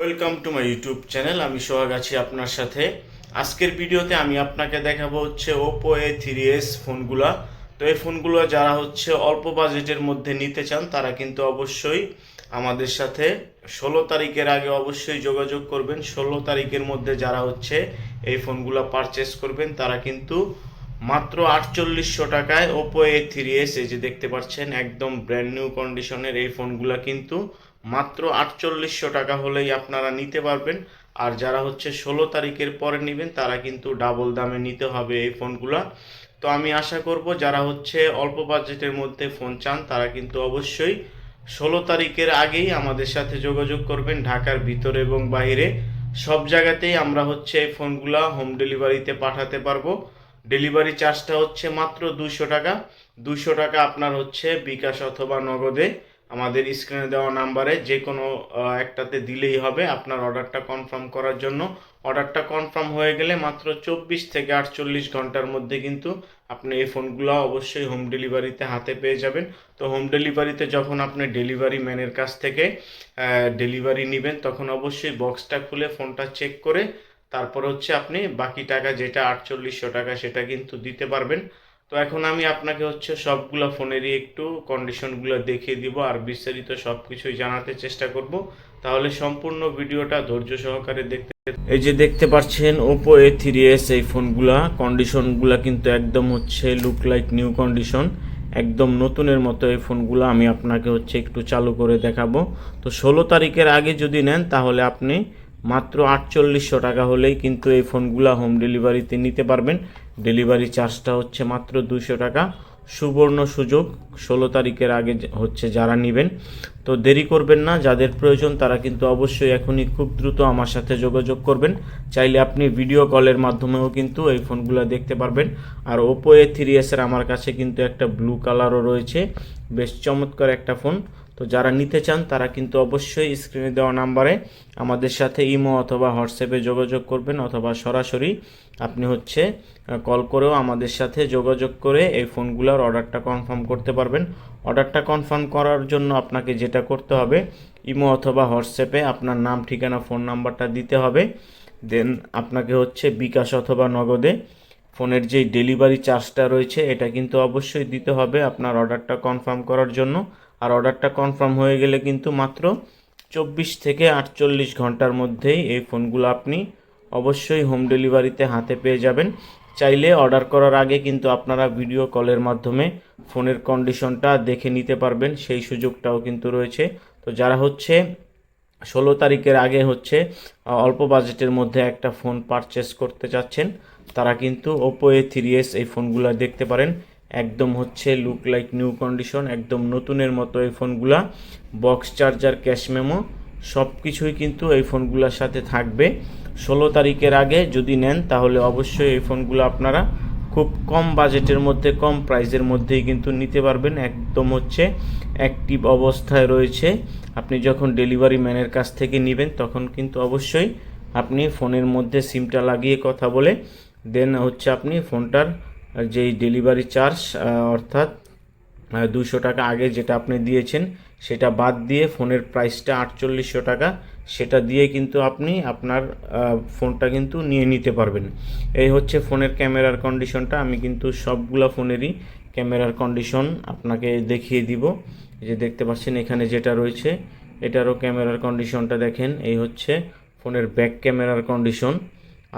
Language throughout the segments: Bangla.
Welcome to my YouTube channel আমি সোহাগ আছি আপনার সাথে। আজকের ভিডিওতে আমি আপনাকে দেখাবো হচ্ছে ওপো এ থ্রি এস ফোনগুলা। তো এই ফোনগুলো যারা হচ্ছে অল্প বাজেটের মধ্যে নিতে চান, তারা কিন্তু অবশ্যই আমাদের সাথে ষোলো তারিখের আগে অবশ্যই যোগাযোগ করবেন। ষোলো তারিখের মধ্যে যারা হচ্ছে এই ফোনগুলো পারচেস করবেন, তারা কিন্তু মাত্র আটচল্লিশশো টাকায় ওপো এ থ্রি এস এই যে দেখতে পাচ্ছেন, একদম ব্র্যান্ড নিউ কন্ডিশনের এই ফোনগুলো কিন্তু মাত্র আটচল্লিশশো টাকা হলেই আপনারা নিতে পারবেন। আর যারা হচ্ছে ষোলো তারিখের পরে নেবেন, তারা কিন্তু ডাবল দামে নিতে হবে এই ফোনগুলো। তো আমি আশা করব যারা হচ্ছে অল্প বাজেটের মধ্যে ফোন চান, তারা কিন্তু অবশ্যই ষোলো তারিখের আগেই আমাদের সাথে যোগাযোগ করবেন ঢাকার ভিতরে এবং বাইরে সব জায়গাতেই আমরা হচ্ছে এই ফোনগুলো হোম ডেলিভারিতে পাঠাতে পারব। ডেলিভারি চার্জটা হচ্ছে মাত্র দুশো টাকা। দুশো টাকা আপনার হচ্ছে বিকাশ অথবা নগদে। আমাদের স্ক্রিনে দেওয়া নাম্বারে যে কোনো একটাতে দিলেই হবে আপনার অর্ডারটা কনফার্ম করার জন্য। অর্ডারটা কনফার্ম হয়ে গেলে মাত্র চব্বিশ থেকে আটচল্লিশ ঘণ্টার মধ্যে কিন্তু আপনি এই ফোনগুলো অবশ্যই হোম ডেলিভারিতে হাতে পেয়ে যাবেন। তো হোম ডেলিভারিতে যখন আপনি ডেলিভারি ম্যানের কাছ থেকে ডেলিভারি নেবেন, তখন অবশ্যই বক্সটা খুলে ফোনটা চেক করে তারপর হচ্ছে আপনি বাকি টাকা যেটা আটচল্লিশশো টাকা সেটা কিন্তু দিতে পারবেন। তো এখন আমি আপনাকে হচ্ছে সবগুলো ফোনেরই একটু কন্ডিশনগুলো দেখিয়ে দিব আর বিস্তারিত সব কিছুই জানাতে চেষ্টা করব। তাহলে সম্পূর্ণ ভিডিওটা ধৈর্য সহকারে দেখতে এই যে দেখতে পাচ্ছেন ওপো এ থ্রি এস এই ফোনগুলা কন্ডিশনগুলা কিন্তু একদম হচ্ছে লুক লাইক নিউ কন্ডিশন একদম নতুনের মতো এই ফোনগুলো আমি আপনাকে হচ্ছে একটু চালু করে দেখাবো। তো ষোলো তারিখের আগে যদি নেন, তাহলে আপনি মাত্র আটচল্লিশশো টাকা হলেই কিন্তু এই ফোনগুলো হোম ডেলিভারিতে নিতে পারবেন। ডেলিভারি চার্জটা হচ্ছে মাত্র দুশো টাকা। সুবর্ণ সুযোগ, ষোলো তারিখের আগে হচ্ছে যারা নেবেন। তো দেরি করবেন না, যাদের প্রয়োজন তারা কিন্তু অবশ্যই এখনই খুব দ্রুত আমার সাথে যোগাযোগ করবেন। চাইলে আপনি ভিডিও কলের মাধ্যমেও কিন্তু এই ফোনগুলো দেখতে পারবেন। আর ওপো এ থ্রি এসের আমার কাছে কিন্তু একটা ব্লু কালারও রয়েছে। বেশ চমৎকার একটা ফোন। তো যারা নিতে চান, তারা কিন্তু অবশ্যই স্ক্রিনে দেওয়া নাম্বারে আমাদের সাথে ইমো অথবা হোয়াটসঅ্যাপে যোগাযোগ করবেন অথবা সরাসরি আপনি হচ্ছে কল করেও আমাদের সাথে যোগাযোগ করে এই ফোনগুলোর অর্ডারটা কনফার্ম করতে পারবেন। অর্ডারটা কনফার্ম করার জন্য আপনাকে যেটা করতে হবে, ইমো অথবা হোয়াটসঅ্যাপে আপনার নাম, ঠিকানা, ফোন নাম্বারটা দিতে হবে। দেন আপনাকে হচ্ছে বিকাশ অথবা নগদে ফোনের যে ডেলিভারি চার্জটা রয়েছে, এটা কিন্তু অবশ্যই দিতে হবে আপনার অর্ডারটা কনফার্ম করার জন্য। আর অর্ডারটা কনফার্ম হয়ে গেলে কিন্তু মাত্র চব্বিশ থেকে আটচল্লিশ ঘণ্টার মধ্যেই এই ফোনগুলো আপনি অবশ্যই হোম ডেলিভারিতে হাতে পেয়ে যাবেন। চাইলে অর্ডার করার আগে কিন্তু আপনারা ভিডিও কলের মাধ্যমে ফোনের কন্ডিশনটা দেখে নিতে পারবেন, সেই সুযোগটাও কিন্তু রয়েছে। তো যারা হচ্ছে ষোলো তারিখের আগে হচ্ছে অল্প বাজেটের মধ্যে একটা ফোন পারচেস করতে চাচ্ছেন, তারা কিন্তু ওপো এ থ্রি এস এই ফোনগুলো দেখতে পারেন। একদম হচ্ছে লুক লাইক নিউ কন্ডিশন একদম নতুনের মতো এই ফোনগুলা। বক্স চার্জার ক্যাশ মেমো সব কিছুই কিন্তু এই ফোনগুলোর সাথে থাকবে। ষোলো তারিখের আগে যদি নেন, তাহলে অবশ্যই এই ফোনগুলো আপনারা খুব কম বাজেটের মধ্যে, কম প্রাইসের মধ্যেই কিন্তু নিতে পারবেন। একদম হচ্ছে অ্যাক্টিভ অবস্থায় রয়েছে। আপনি যখন ডেলিভারি ম্যানের কাছ থেকে নেবেন, তখন কিন্তু অবশ্যই আপনি ফোনের মধ্যে সিমটা লাগিয়ে কথা বলে, দেন হচ্ছে আপনি ফোনটার যেই ডেলিভারি চার্জ অর্থাৎ দুশো টাকা আগে যেটা আপনি দিয়েছেন, সেটা বাদ দিয়ে ফোনের প্রাইসটা আটচল্লিশশো টাকা, সেটা দিয়ে কিন্তু আপনি আপনার ফোনটা কিন্তু নিয়ে নিতে পারবেন। এই হচ্ছে ফোনের ক্যামেরার কন্ডিশনটা আমি কিন্তু সবগুলো ফোনেরই ক্যামেরার কন্ডিশন আপনাকে দেখিয়ে দিব। যে দেখতে পাচ্ছেন, এখানে যেটা রয়েছে, এটারও ক্যামেরার কন্ডিশনটা দেখেন। এই হচ্ছে ফোনের ব্যাক ক্যামেরার কন্ডিশন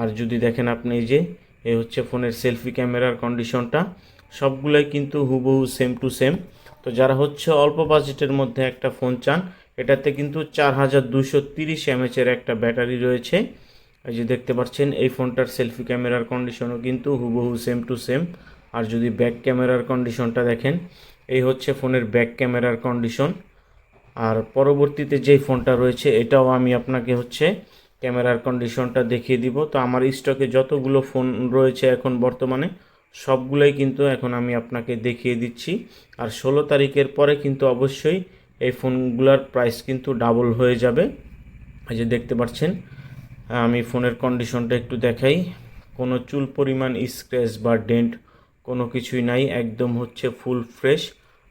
আর যদি দেখেন আপনি যে এই হচ্ছে ফোনের সেলফি ক্যামেরার কন্ডিশনটা। সবগুলোই কিন্তু হুবহু সেম টু সেম তো যারা হচ্ছে অল্প বাজেটের মধ্যে একটা ফোন চান, এটাতে কিন্তু চার হাজার দুশো তিরিশ এমএচের একটা ব্যাটারি রয়েছে। এই যে দেখতে পাচ্ছেন, এই ফোনটার সেলফি ক্যামেরার কন্ডিশনও কিন্তু হুবহু সেম টু সেম আর যদি ব্যাক ক্যামেরার কন্ডিশনটা দেখেন, এই হচ্ছে ফোনের ব্যাক ক্যামেরার কন্ডিশন আর পরবর্তীতে যেই ফোনটা রয়েছে, এটাও আমি আপনাকে হচ্ছে ক্যামেরার কন্ডিশনটা দেখিয়ে দিব। তো আমার স্টকে যতগুলো ফোন রয়েছে এখন বর্তমানে, সবগুলোই কিন্তু এখন আমি আপনাকে দেখিয়ে দিচ্ছি। আর ষোলো তারিখের পরে কিন্তু অবশ্যই এই ফোনগুলোর প্রাইস কিন্তু ডাবল হয়ে যাবে। এই যে দেখতে পাচ্ছেন, আমি ফোনের কন্ডিশনটা একটু দেখাই। কোনো চুল পরিমাণ স্ক্র্যাচ বা ডেন্ট কোনো কিছুই নাই, একদম হচ্ছে full fresh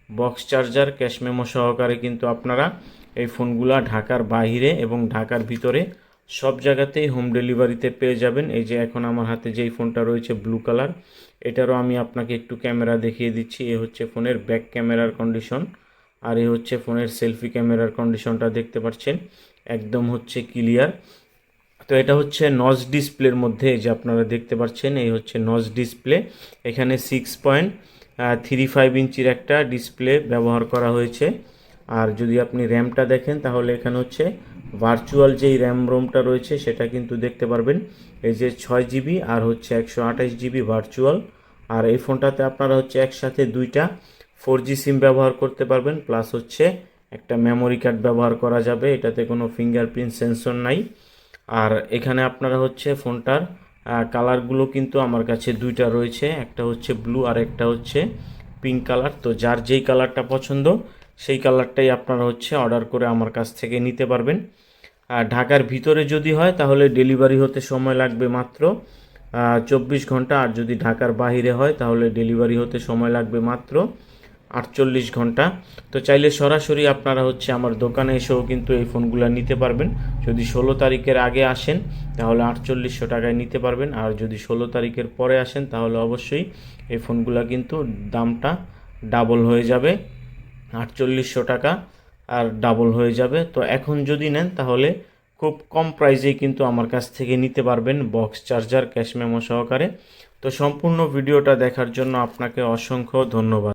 box charger cash memo সহকারে কিন্তু আপনারা এই ফোনগুলা ঢাকার বাইরে এবং ঢাকার ভিতরে সব জায়গাতেই হোম ডেলিভারিতে পেয়ে যাবেন। এই যে এখন আমার হাতে যেই ফোনটা রয়েছে ব্লু কালার এটারও আমি আপনাকে একটু ক্যামেরা দেখিয়ে দিচ্ছি। এ হচ্ছে ফোনের ব্যাক ক্যামেরার কন্ডিশন আর এ হচ্ছে ফোনের সেলফি ক্যামেরার কন্ডিশনটা দেখতে পাচ্ছেন। একদম হচ্ছে ক্লিয়ার তো এটা হচ্ছে নজ ডিসপ্লের মধ্যে যে আপনারা দেখতে পাচ্ছেন, এই হচ্ছে নজ ডিসপ্লে এখানে সিক্স পয়েন্ট থ্রি ফাইভ ইঞ্চির একটা ডিসপ্লে ব্যবহার করা হয়েছে। আর যদি আপনি র্যামটা দেখেন, তাহলে এখানে হচ্ছে ভার্চুয়াল যেই র্যাম রোমটা রয়েছে, সেটা কিন্তু দেখতে পারবেন। এই যে ছয় জিবি আর হচ্ছে একশো আঠাশ জিবি ভার্চুয়াল। আর এই ফোনটাতে আপনারা হচ্ছে একসাথে দুইটা ফোর জি সিম ব্যবহার করতে পারবেন, প্লাস হচ্ছে একটা মেমোরি কার্ড ব্যবহার করা যাবে, এটাতে কোনো ফিঙ্গারপ্রিন্ট সেন্সর নাই। আর এখানে আপনারা হচ্ছে ফোনটার কালারগুলো কিন্তু আমার কাছে দুইটা রয়েছে, একটা হচ্ছে ব্লু আর একটা হচ্ছে পিঙ্ক কালার। তো যার যেই কালারটা পছন্দ সেই কালারটাই আপনারা হচ্ছে অর্ডার করে আমার কাছ থেকে নিতে পারবেন। আর ঢাকার ভিতরে যদি হয়, তাহলে ডেলিভারি হতে সময় লাগবে মাত্র চব্বিশ ঘণ্টা। আর যদি ঢাকার বাইরে হয়, তাহলে ডেলিভারি হতে সময় লাগবে মাত্র আটচল্লিশ ঘণ্টা। তো চাইলে সরাসরি আপনারা হচ্ছে আমার দোকানে এসেও কিন্তু এই ফোনগুলো নিতে পারবেন। যদি ষোলো তারিখের আগে আসেন, তাহলে আটচল্লিশশো টাকায় নিতে পারবেন। আর যদি ষোলো তারিখের পরে আসেন, তাহলে অবশ্যই এই ফোনগুলো কিন্তু দামটা ডাবল হয়ে যাবে। আটচল্লিশশো টাকা আর ডাবল হয়ে যাবে। তো এখন যদি নেন তাহলে খুব কম প্রাইসেই কিন্তু আমার কাছ থেকে নিতে পারবেন বক্স চার্জার ক্যাশ মেমো সহকারে। তো সম্পূর্ণ ভিডিওটা দেখার জন্য আপনাকে অসংখ্য ধন্যবাদ।